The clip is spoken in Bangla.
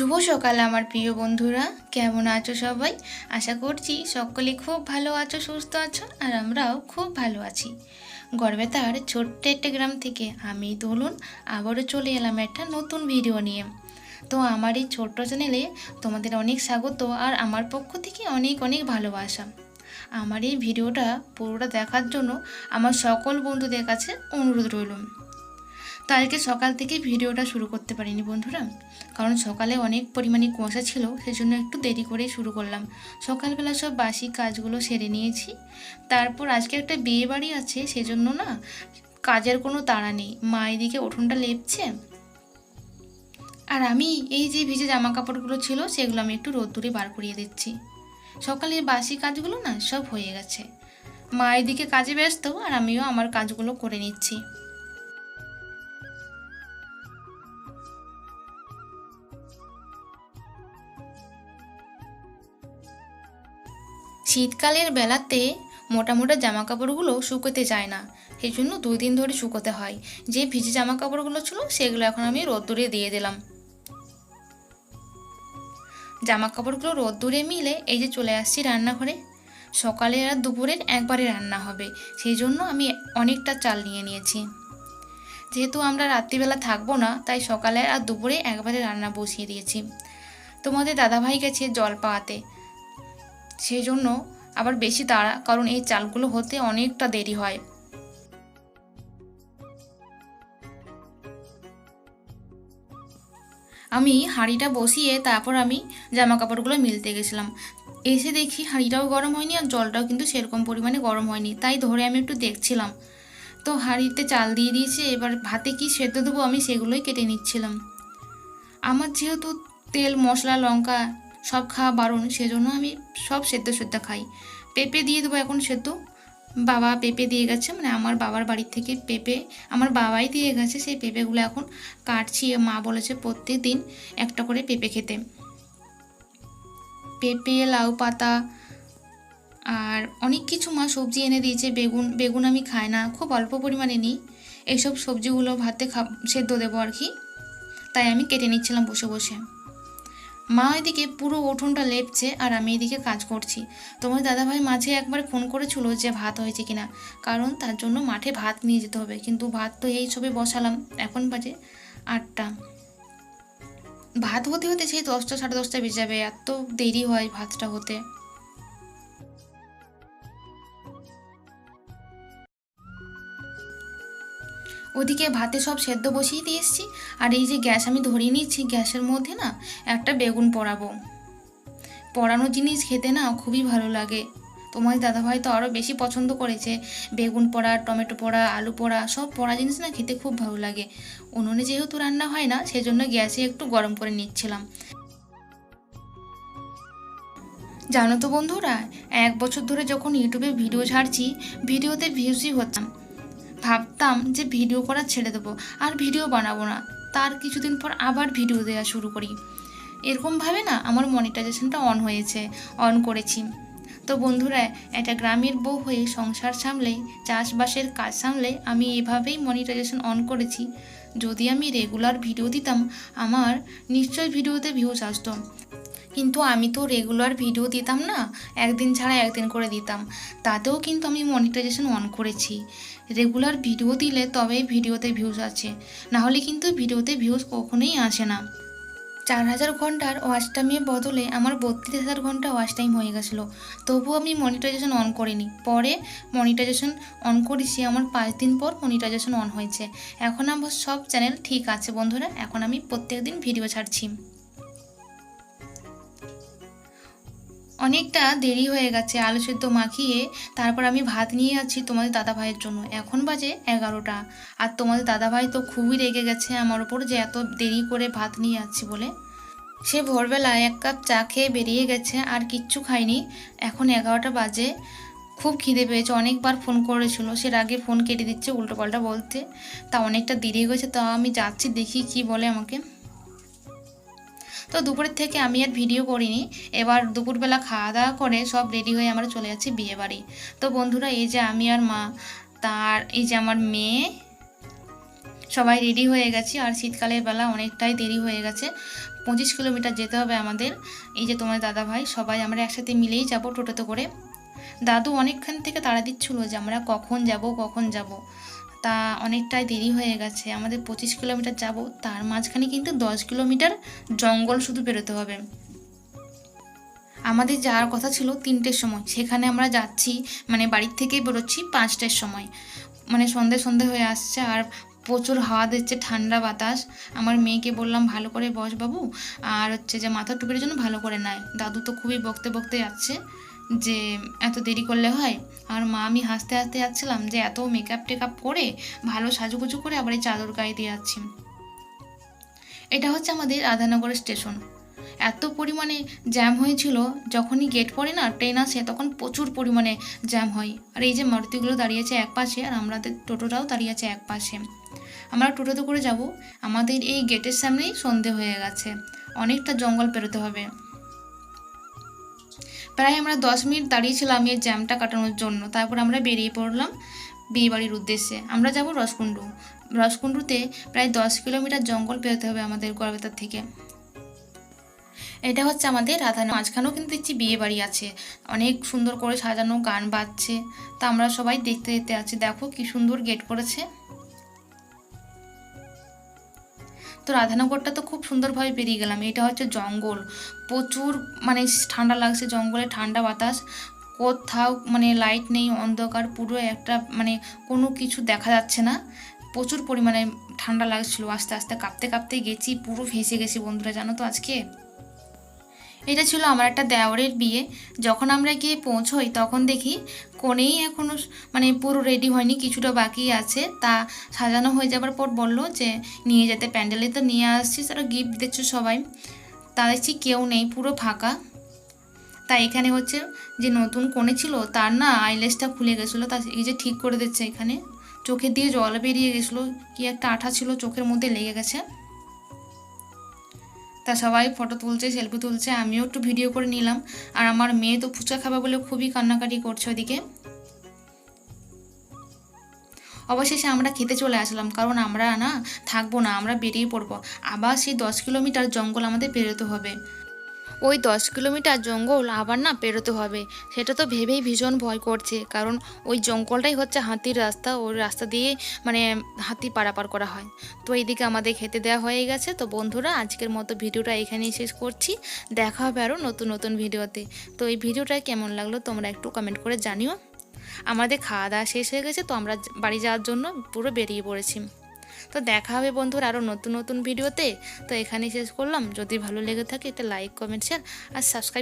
শুভ সকাল আমার প্রিয় বন্ধুরা। কেমন আছো সবাই? আশা করছি সকলে খুব ভালো আছো, সুস্থ আছো, আর আমরাও খুব ভালো আছি। গড়বেতার ছোট্ট একটা গ্রাম থেকে আমি দোলন আবারও চলে এলাম একটা নতুন ভিডিও নিয়ে। তো আমার এই ছোট্ট চ্যানেলে তোমাদের অনেক স্বাগত আর আমার পক্ষ থেকে অনেক অনেক ভালোবাসা। আমার এই ভিডিওটা পুরোটা দেখার জন্য আমার সকল বন্ধুদের কাছে অনুরোধ রইল। তো আজকে সকাল থেকে ভিডিওটা শুরু করতে পারিনি বন্ধুরা। কারণ সকালে অনেক পরিমাণে কুয়াশা ছিল, সেজন্য একটু দেরি করে শুরু করলাম। সকালবেলা সব বাসি কাজগুলো সেরে নিয়েছি। তারপর আজকে একটা বিয়ে বাড়ি আছে, সেজন্য না কাজের কোনো তাড়া নেই। মা এদিকে উঠোনটা লেপছে। আর আমি এই যে ভিজে জামা কাপড়গুলো ছিল, সেগুলো আমি একটু রোদ্দুরে বার করিয়ে দিচ্ছি। সকালের বাসি কাজগুলো না সব হয়ে গেছে। মা এদিকে কাজে ব্যস্ত, আর আমিও আমার কাজগুলো করে নিচ্ছি। শীতকালের বেলাতে মোটা মোটা জামা কাপড়গুলো শুকোতে চায় না। সেই জন্য দুই দিন ধরে শুকোতে হয়। যে ভিজে জামা কাপড়গুলো ছিল, সেগুলো এখন আমি রোদ্দুরে দিয়ে দিলাম। জামা কাপড়গুলো রোদ্দুরে মিলে এই যে চলে আসছি রান্নাঘরে। সকালে আর দুপুরের একবারে রান্না হবে। সেই জন্য আমি অনেকটা চাল নিয়ে নিয়েছি। যেহেতু আমরা রাত্রিবেলা থাকব না, তাই সকালে আর দুপুরে একবারে রান্না বসিয়ে দিয়েছি। তোমাদের দাদাভাই গেছে জল পাওয়াতে। সেই জন্য আবার বেশি তাড়া, কারণ এই চালগুলো হতে অনেকটা দেরি হয়। আমি হাঁড়িটা বসিয়ে তারপর আমি জামা কাপড়গুলো মিলতে গেছিলাম। এসে দেখি হাঁড়িটাও গরম হয়নি আর জলটাও কিন্তু সেরকম পরিমাণে গরম হয়নি, তাই ধরে আমি একটু দেখছিলাম। তো হাঁড়িতে চাল দিয়ে দিয়েছে, এবার ভাতে কি সেদ্ধ দেবো আমি সেগুলোই কেটে নিচ্ছিলাম। আমার যেহেতু তেল, মশলা, লঙ্কা সব খাওয়া বারণ, সেজন্য আমি সব সেদ্ধ সেদ্ধ খাই। পেঁপে দিয়ে দেবো এখন সেদ্ধ। বাবা পেঁপে দিয়ে গেছে মানে আমার বাবার বাড়ির থেকে পেঁপে, আমার বাবাই দিয়ে গেছে সেই পেঁপেগুলো এখন কাটছি। মা বলেছে প্রত্যেক দিন একটা করে পেঁপে খেতে। পেঁপে, লাউ পাতা আর অনেক কিছু মা সবজি এনে দিয়েছে। বেগুন বেগুন আমি খাই না, খুব অল্প পরিমাণে নিই। এইসব সবজিগুলো ভাতে খা সেদ্ধ দেবো আর কি। তাই আমি কেটে নিচ্ছিলাম বসে বসে। মা এদিকে পুরো উঠোনটা লেপছে আর আমি এদিকে কাজ করছি। তোমার দাদাভাই মাঝে একবার ফোন করেছিল যে ভাত হয়েছে কিনা। কারণ তার জন্য মাঠে ভাত নিয়ে যেতে হবে। কিন্তু ভাত তো এই ছবি বসালাম। এখন বাজে আটটা। ভাত হতে হতে সেই দশটা, সাড়ে দশটা বেজে যাবে। এত দেরি হয় ভাতটা হতে। ওদিকে ভাতে সব সেদ্ধ বসিয়ে দিয়ে এসেছি। আর এই যে গ্যাস আমি ধরিয়ে নিচ্ছি, গ্যাসের মধ্যে না একটা বেগুন পোড়াবো পোড়ানো জিনিস খেতে না খুবই ভালো লাগে। তোমার দাদাভাই তো আরও বেশি পছন্দ করেছে। বেগুন পোড়া টমেটো পোড়া আলু পোড়া সব পোড়া জিনিস না খেতে খুব ভালো লাগে। উনুনে যেহেতু রান্না হয় না, সেজন্য গ্যাসে একটু গরম করে নিচ্ছিলাম। জানো তো বন্ধুরা, এক বছর ধরে যখন ইউটিউবে ভিডিও ছাড়ছি, ভিডিওতে ভিউজই হচ্ছাম ভাবতাম যে ভিডিও করা ছেড়ে দেবো, আর ভিডিও বানাবো না। তার কিছুদিন পর আবার ভিডিও দেওয়া শুরু করি। এরকমভাবে না আমার মনিটাইজেশনটা অন হয়েছে অন করেছি। তো বন্ধুরা, একটা গ্রামের বউ হয়ে সংসার সামলে, চাষবাসের কাজ সামলে আমি এভাবেই মনিটাইজেশন অন করেছি। যদি আমি রেগুলার ভিডিও দিতাম, আমার নিশ্চয় ভিডিওতে ভিউজ আসতো। কিন্তু আমি তো রেগুলার ভিডিও দিতাম না, একদিন ছাড়া একদিন করে দিতাম। তাতেও কিন্তু আমি মনিটাইজেশন অন করেছি। রেগুলার ভিডিও দিলে তবেই ভিডিওতে ভিউজ আছে নাহলে কিন্তু ভিডিওতে ভিউজ কখনোই আসে না। চার হাজার ঘণ্টার ওয়াচ টাইমের বদলে আমার বত্রিশ হাজার ঘণ্টা ওয়াচ টাইম হয়ে গেছিল। তবুও আমি মনিটাইজেশন অন করিনি। পরে মনিটাইজেশন অন করেছি। আমার পাঁচ দিন পর মনিটাইজেশন অন হয়েছে। এখন আমার সব চ্যানেল ঠিক আছে বন্ধুরা। এখন আমি প্রত্যেক দিন ভিডিও ছাড়ছি। অনেকটা দেরি হয়ে গেছে আলু সেদ্ধ মাখিয়ে। তারপর আমি ভাত নিয়ে যাচ্ছি তোমাদের দাদা ভাইয়ের জন্য। এখন বাজে এগারোটা। আর তোমাদের দাদা ভাই তো খুবই রেগে গেছে আমার ওপর যে এত দেরি করে ভাত নিয়ে যাচ্ছি বলে। সে ভোরবেলায় এক কাপ চা খেয়ে বেরিয়ে গেছে, আর কিচ্ছু খায়নি। এখন এগারোটা বাজে। খুব খিদে পেয়েছে, অনেকবার ফোন করেছিল। সে আগে ফোন কেটে দিচ্ছে উল্টো পাল্টা বলতে তা অনেকটা দেরি হয়েছে তা আমি যাচ্ছি, দেখি কি বলে আমাকে। তো দুপুরের থেকে আমি আর ভিডিও করিনি। এবার দুপুরবেলা খাওয়া দাওয়া করে সব রেডি হয়ে আমরা চলে যাচ্ছি বিয়ে বাড়ি তো বন্ধুরা, এই যে আমি আর মা, তার এই যে আমার মেয়ে, সবাই রেডি হয়ে গেছি। আর শীতকালের বেলা অনেকটাই দেরি হয়ে গেছে। পঁচিশ কিলোমিটার যেতে হবে আমাদের। এই যে তোমার দাদা ভাই, সবাই আমরা একসাথে মিলেই যাব টোটোতে করে। দাদু অনেকক্ষণ থেকে তাড়া দিচ্ছিল যে আমরা কখন যাব কখন যাব। তা অনেকটাই দেরি হয়ে গেছে। আমাদের পঁচিশ কিলোমিটার যাব, তার মাঝখানে কিন্তু দশ কিলোমিটার জঙ্গল শুধু বেরোতে হবে। আমাদের যাওয়ার কথা ছিল তিনটের সময়। সেখানে আমরা যাচ্ছি মানে বাড়ির থেকেই বেরোচ্ছি পাঁচটার সময়। মানে সন্ধে সন্ধে হয়ে আসছে আর প্রচুর হাওয়া দিচ্ছে, ঠান্ডা বাতাস। আমার মেয়েকে বললাম, ভালো করে বস বাবু। আর হচ্ছে যে মাথার টুপির জন্য ভালো করে নেয়। দাদু তো খুবই বকতে বকতে যাচ্ছে। যে এত দেরি করলে হয়? আর মা, আমি হাসতে হাসতে যাচ্ছিলাম যে এত মেকআপ টেকআপ করে ভালো সাজুগুজু করে আবার এই চাদর গায়ে দিয়ে যাচ্ছি। এটা হচ্ছে আমাদের রাধানগর স্টেশন। এত পরিমাণে জ্যাম হয়েছিল, যখনই গেট পড়ে না ট্রেন আসে, তখন প্রচুর পরিমাণে জ্যাম হয়। আর এই যে মারুতিগুলো দাঁড়িয়েছে এক পাশে, আর আমাদের টোটোটাও দাঁড়িয়ে আছে এক পাশে। আমরা টোটোতে করে যাব। আমাদের এই গেটের সামনেই সন্ধে হয়ে গেছে। অনেকটা জঙ্গল পেরোতে হবে। প্রায় আমরা দশ মিনিট দাঁড়িয়েছিলাম এই জ্যামটা কাটানোর জন্য। তারপর আমরা বেরিয়ে পড়লাম বিয়েবাড়ির উদ্দেশ্যে। আমরা যাব রসকুণ্ডু। রসকুণ্ডুতে প্রায় দশ কিলোমিটার জঙ্গল পেরোতে হবে আমাদের গড়বেতার থেকে। এটা হচ্ছে আমাদের রাধা মাঝখানেও কিন্তু দেখছি বিয়ে বাড়ি আছে। অনেক সুন্দর করে সাজানো, গান বাজছে। তা আমরা সবাই দেখতে দেখতে আছি। দেখো কি সুন্দর গেট করেছে তো রাধানগরটা তো খুব সুন্দরভাবে পেরিয়ে গেলাম। এটা হচ্ছে জঙ্গল। প্রচুর মানে ঠান্ডা লাগছে জঙ্গলে, ঠান্ডা বাতাস। কোথাও মানে লাইট নেই, অন্ধকার, পুরো একটা মানে কোনো কিছু দেখা যাচ্ছে না। প্রচুর পরিমাণে ঠান্ডা লাগছিল, আস্তে আস্তে কাঁপতে কাঁপতে গেছি, পুরো ভেসে গেছি বন্ধুরা, জানো তো আজকে? এটা ছিল আমার একটা দেওরের বিয়ে। যখন আমরা গিয়ে পৌঁছোই, তখন দেখি কোনেই এখনও মানে পুরো রেডি হয়নি, কিছুটা বাকি আছে। তা সাজানো হয়ে যাবার পর বলল যে, নিয়ে যেতে প্যান্ডেলে তো নিয়ে আসছিস তারা গিফট দিচ্ছে সবাই। তা দেখছি কেউ নেই, পুরো ফাঁকা। তা এখানে হচ্ছে যে নতুন কোণে ছিল, তার না আইলেসটা খুলে গেছিল, তা এই যে ঠিক করে দিচ্ছে এখানে। চোখে দিয়ে জল বেরিয়ে গেছিল, কি একটা আঠা ছিল, চোখের মধ্যে লেগে গেছে। তা সবাই ফটো তুলছে সেলফি তুলছে, আমিও একটু ভিডিও করে নিলাম। আর আমার মেয়ে তো ফুচকা খাবে বলে খুবই কান্নাকাটি করছে ওদিকে। অবশেষে আমরা খেতে চলে আসলাম, কারণ আমরা না থাকব না, আমরা বেরিয়ে পড়ব। আবার সেই দশ কিলোমিটার জঙ্গল আমাদের পেরোতে হবে। ওই দশ কিলোমিটার জঙ্গল আবার না পেরোতে হবে। সেটা তো ভেবেই ভীষণ ভয় করছে, কারণ ওই জঙ্গলটাই হচ্ছে হাতির রাস্তা, ওই রাস্তা দিয়ে মানে হাতি পারাপার করা হয়। তো এইদিকে আমাদের খেতে দেওয়া হয়ে গেছে। তো বন্ধুরা, আজকের মতো ভিডিওটা এখানেই শেষ করছি। দেখা হবে আরও নতুন নতুন ভিডিওতে। তো এই ভিডিওটা কেমন লাগল তোমরা একটু কমেন্ট করে জানিও। আমাদের খাওয়া দাওয়া শেষ হয়ে গেছে, তো আমরা বাড়ি যাওয়ার জন্য পুরো বেরিয়ে পড়েছি। তো দেখা হবে বন্ধুরা আরও নতুন নতুন ভিডিওতে। তো এখানেই শেষ করলাম। যদি ভালো লেগে থাকে, একটা লাইক কমেন্ট শেয়ার আর সাবস্ক্রাইব